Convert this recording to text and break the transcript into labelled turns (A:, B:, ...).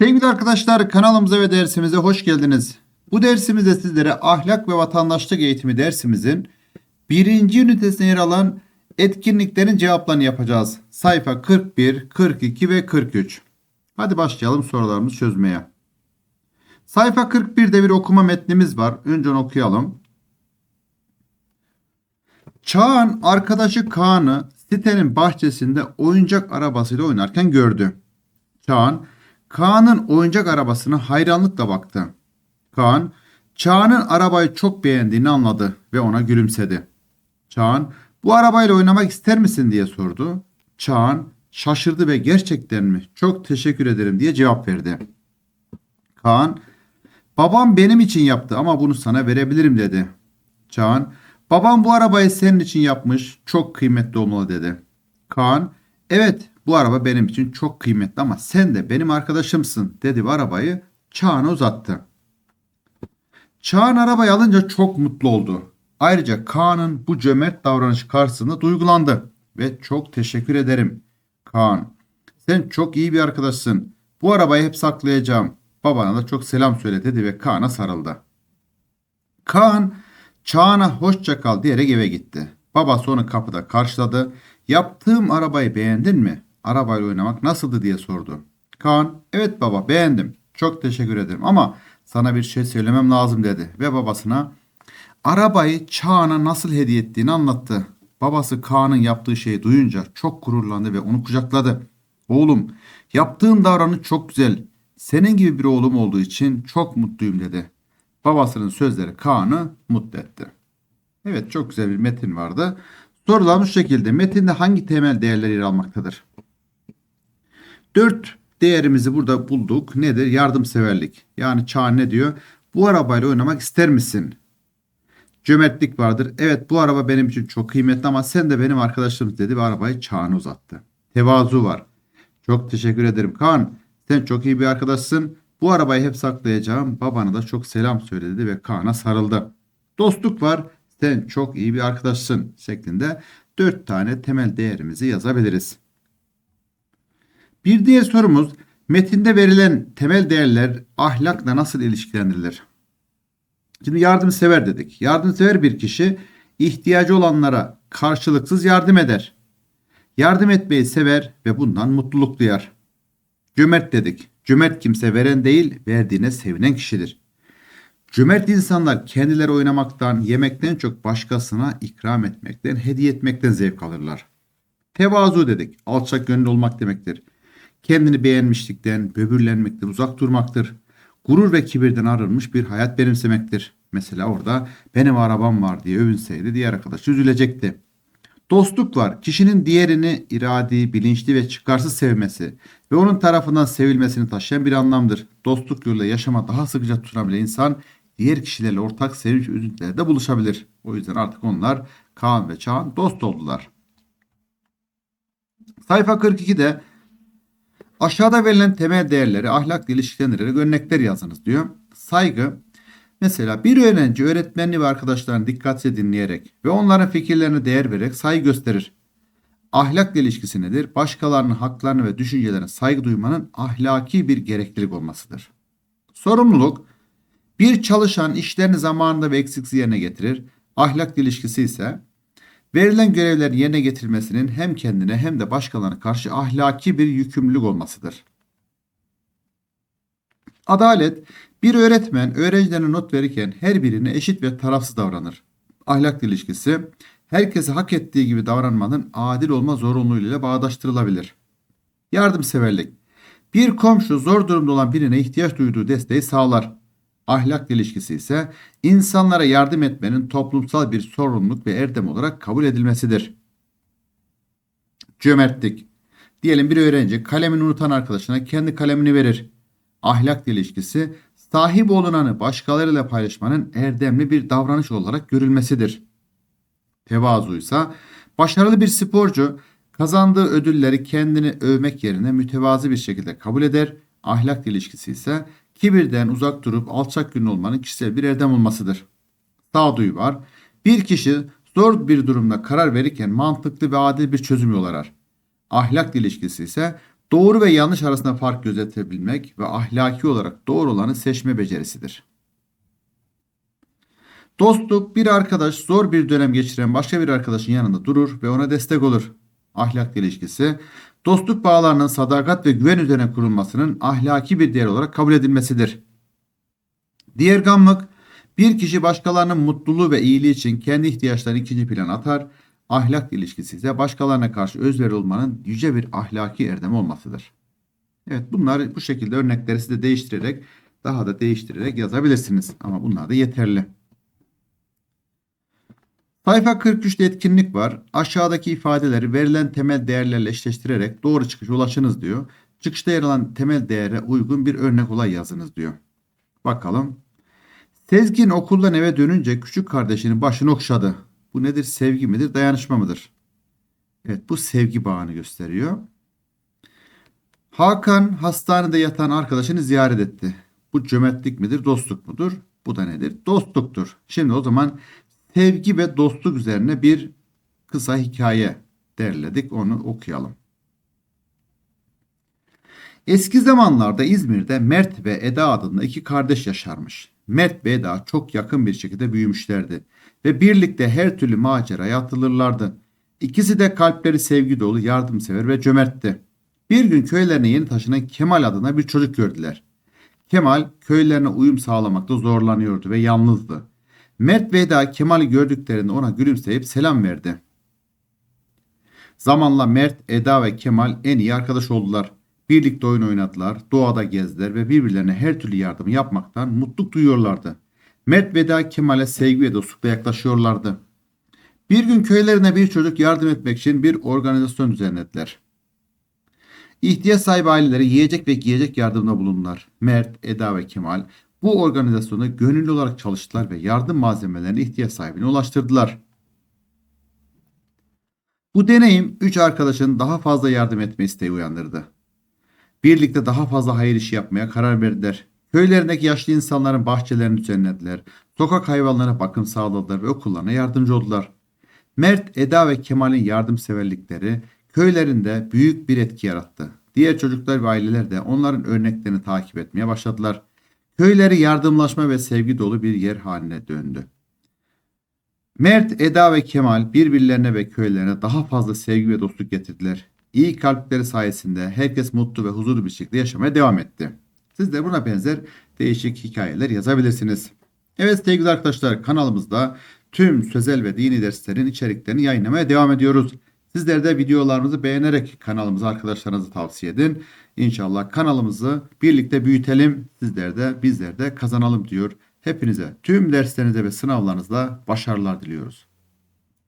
A: Sevgili arkadaşlar kanalımıza ve dersimize hoş geldiniz. Bu dersimizde sizlere ahlak ve vatandaşlık eğitimi dersimizin birinci ünitesine yer alan etkinliklerin cevaplarını yapacağız. Sayfa 41, 42 ve 43. Hadi başlayalım sorularımızı çözmeye. Sayfa 41'de bir okuma metnimiz var. Önce okuyalım. Çağan arkadaşı Kaan'ı sitenin bahçesinde oyuncak arabasıyla oynarken gördü. Çağan, Kaan'ın oyuncak arabasına hayranlıkla baktı. Kaan, Çağan'ın arabayı çok beğendiğini anladı ve ona gülümsedi. Çağan, bu arabayla oynamak ister misin diye sordu. Çağan, şaşırdı ve gerçekten mi? Çok teşekkür ederim diye cevap verdi. Kaan, babam benim için yaptı ama bunu sana verebilirim dedi. Çağan, babam bu arabayı senin için yapmış, çok kıymetli olmalı dedi. Kaan, evet bu araba benim için çok kıymetli ama sen de benim arkadaşımsın dedi ve arabayı Çağan'a uzattı. Çağan arabayı alınca çok mutlu oldu. Ayrıca Kaan'ın bu cömert davranışı karşısında duygulandı ve çok teşekkür ederim. Kaan, sen çok iyi bir arkadaşsın. Bu arabayı hep saklayacağım. Babana da çok selam söyle dedi ve Kaan'a sarıldı. Kaan, Çağan'a hoşça kal diyerek eve gitti. Babası onu kapıda karşıladı. Yaptığım arabayı beğendin mi? Arabayla oynamak nasıldı diye sordu. Kaan, evet baba beğendim. Çok teşekkür ederim ama sana bir şey söylemem lazım dedi. Ve babasına arabayı Çağan'a nasıl hediye ettiğini anlattı. Babası Kaan'ın yaptığı şeyi duyunca çok gururlandı ve onu kucakladı. Oğlum yaptığın davranış çok güzel. Senin gibi bir oğlum olduğu için çok mutluyum dedi. Babasının sözleri Kaan'ı mutlu etti. Evet çok güzel bir metin vardı. Sorular bu şekilde. Metinde hangi temel değerler yer almaktadır? Dört değerimizi burada bulduk. Nedir? Yardımseverlik. Yani Çağan ne diyor? Bu arabayla oynamak ister misin? Cömertlik vardır. Evet bu araba benim için çok kıymetli ama sen de benim arkadaşım dedi ve arabayı Çağan'a uzattı. Tevazu var. Çok teşekkür ederim Kaan. Sen çok iyi bir arkadaşsın. Bu arabayı hep saklayacağım. Babana da çok selam söyledi ve Kaan'a sarıldı. Dostluk var. Sen çok iyi bir arkadaşsın şeklinde dört tane temel değerimizi yazabiliriz. Bir diğer sorumuz metinde verilen temel değerler ahlakla nasıl ilişkilendirilir? Şimdi yardımsever dedik. Yardımsever bir kişi ihtiyacı olanlara karşılıksız yardım eder. Yardım etmeyi sever ve bundan mutluluk duyar. Cömert dedik. Cömert kimse veren değil, verdiğine sevinen kişidir. Cömert insanlar kendileri oynamaktan, yemekten çok başkasına ikram etmekten, hediye etmekten zevk alırlar. Tevazu dedik. Alçak gönüllü olmak demektir. Kendini beğenmişlikten, böbürlenmekten uzak durmaktır. Gurur ve kibirden arınmış bir hayat benimsemektir. Mesela orada benim arabam var diye övünseydi diğer arkadaş üzülecekti. Dostluk var. Kişinin diğerini iradi, bilinçli ve çıkarsız sevmesi ve onun tarafından sevilmesini taşıyan bir anlamdır. Dostluk yoluyla yaşama daha sıkıca tutunabilen insan diğer kişilerle ortak sevinç üzüntülerde buluşabilir. O yüzden artık onlar Kaan ve Çağan dost oldular. Sayfa 42'de aşağıda verilen temel değerleri ahlakla ilişkilendirerek örnekler yazınız diyor. Saygı, Mesela bir öğrenci öğretmenini ve arkadaşlarını dikkatli dinleyerek ve onların fikirlerine değer vererek saygı gösterir. Ahlakla ilişkisi nedir? Başkalarının haklarını ve düşüncelerine saygı duymanın ahlaki bir gereklilik olmasıdır. Sorumluluk, bir çalışan işlerini zamanında ve eksiksiz yerine getirir. Ahlakla ilişkisi ise verilen görevlerin yerine getirilmesinin hem kendine hem de başkalarına karşı ahlaki bir yükümlülük olmasıdır. Adalet, bir öğretmen öğrencilerine not verirken her birine eşit ve tarafsız davranır. Ahlak ilişkisi, herkese hak ettiği gibi davranmanın adil olma zorunluluğuyla bağdaştırılabilir. Yardımseverlik, bir komşu zor durumda olan birine ihtiyaç duyduğu desteği sağlar. Ahlak ilişkisi ise insanlara yardım etmenin toplumsal bir sorumluluk ve erdem olarak kabul edilmesidir. Cömertlik, diyelim bir öğrenci kalemini unutan arkadaşına kendi kalemini verir ahlak ilişkisi sahip olunanı başkalarıyla paylaşmanın erdemli bir davranış olarak görülmesidir. Tevazu ise başarılı bir sporcu kazandığı ödülleri kendini övmek yerine mütevazı bir şekilde kabul eder. Ahlak ilişkisi ise kibirden uzak durup alçak gönüllü olmanın kişisel bir erdem olmasıdır. Sağduyu var. Bir kişi zor bir durumda karar verirken mantıklı ve adil bir çözüm yol arar. Ahlak ilişkisi ise Doğru ve yanlış arasında fark gözetebilmek ve ahlaki olarak doğru olanı seçme becerisidir. Dostluk bir arkadaş zor bir dönem geçiren başka bir arkadaşın yanında durur ve ona destek olur. Ahlak ilişkisi dostluk bağlarının sadakat ve güven üzerine kurulmasının ahlaki bir değer olarak kabul edilmesidir. Diğergamlık bir kişi başkalarının mutluluğu ve iyiliği için kendi ihtiyaçlarını ikinci plana atar. Ahlak ilişkisi ise başkalarına karşı özveri olmanın yüce bir ahlaki erdem olmasıdır. Evet bunlar bu şekilde örnekleri siz de değiştirerek daha da değiştirerek yazabilirsiniz. Ama bunlar da yeterli. Sayfa 43'te etkinlik var. Aşağıdaki ifadeleri verilen temel değerlerle eşleştirerek doğru çıkışa ulaşınız diyor. Çıkışta yer alan temel değere uygun bir örnek olay yazınız diyor. Bakalım. Sezgin okuldan eve dönünce küçük kardeşinin başını okşadı. Bu nedir? Sevgi midir? Dayanışma mıdır? Evet bu sevgi bağını gösteriyor. Hakan hastanede yatan arkadaşını ziyaret etti. Bu cömertlik midir? Dostluk mudur? Bu da nedir? Dostluktur. Şimdi o zaman sevgi ve dostluk üzerine bir kısa hikaye derledik. Onu okuyalım. Eski zamanlarda İzmir'de Mert ve Eda adında iki kardeş yaşarmış. Mert ve Eda çok yakın bir şekilde büyümüşlerdi ve birlikte her türlü maceraya atılırlardı. İkisi de kalpleri sevgi dolu, yardımsever ve cömertti. Bir gün köylerine yeni taşınan Kemal adına bir çocuk gördüler. Kemal köylerine uyum sağlamakta zorlanıyordu ve yalnızdı. Mert ve Eda Kemal'i gördüklerinde ona gülümseyip selam verdi. Zamanla Mert, Eda ve Kemal en iyi arkadaş oldular. Birlikte oyun oynadılar, doğada gezdiler ve birbirlerine her türlü yardım yapmaktan mutluluk duyuyorlardı. Mert ve Eda Kemal'e sevgi ve dostlukla yaklaşıyorlardı. Bir gün köylerine bir çocuk yardım etmek için bir organizasyon düzenlediler. İhtiyaç sahibi ailelere yiyecek ve giyecek yardımda bulundular. Mert, Eda ve Kemal bu organizasyonda gönüllü olarak çalıştılar ve yardım malzemelerini ihtiyaç sahibine ulaştırdılar. Bu deneyim 3 arkadaşın daha fazla yardım etme isteği uyandırdı. Birlikte daha fazla hayır işi yapmaya karar verdiler. Köylerindeki yaşlı insanların bahçelerini düzenlediler. Sokak hayvanlarına bakım sağladılar ve okullarına yardımcı oldular. Mert, Eda ve Kemal'in yardımseverlikleri köylerinde büyük bir etki yarattı. Diğer çocuklar ve aileler de onların örneklerini takip etmeye başladılar. Köyleri yardımlaşma ve sevgi dolu bir yer haline döndü. Mert, Eda ve Kemal birbirlerine ve köylerine daha fazla sevgi ve dostluk getirdiler. İyi kalpleri sayesinde herkes mutlu ve huzurlu bir şekilde yaşamaya devam etti. Siz de buna benzer değişik hikayeler yazabilirsiniz. Evet sevgili arkadaşlar kanalımızda tüm sözel ve dini derslerin içeriklerini yayınlamaya devam ediyoruz. Sizler de videolarımızı beğenerek kanalımıza arkadaşlarınızı tavsiye edin. İnşallah kanalımızı birlikte büyütelim. Sizler de bizler de kazanalım diyor. Hepinize tüm derslerinize ve sınavlarınızda başarılar diliyoruz.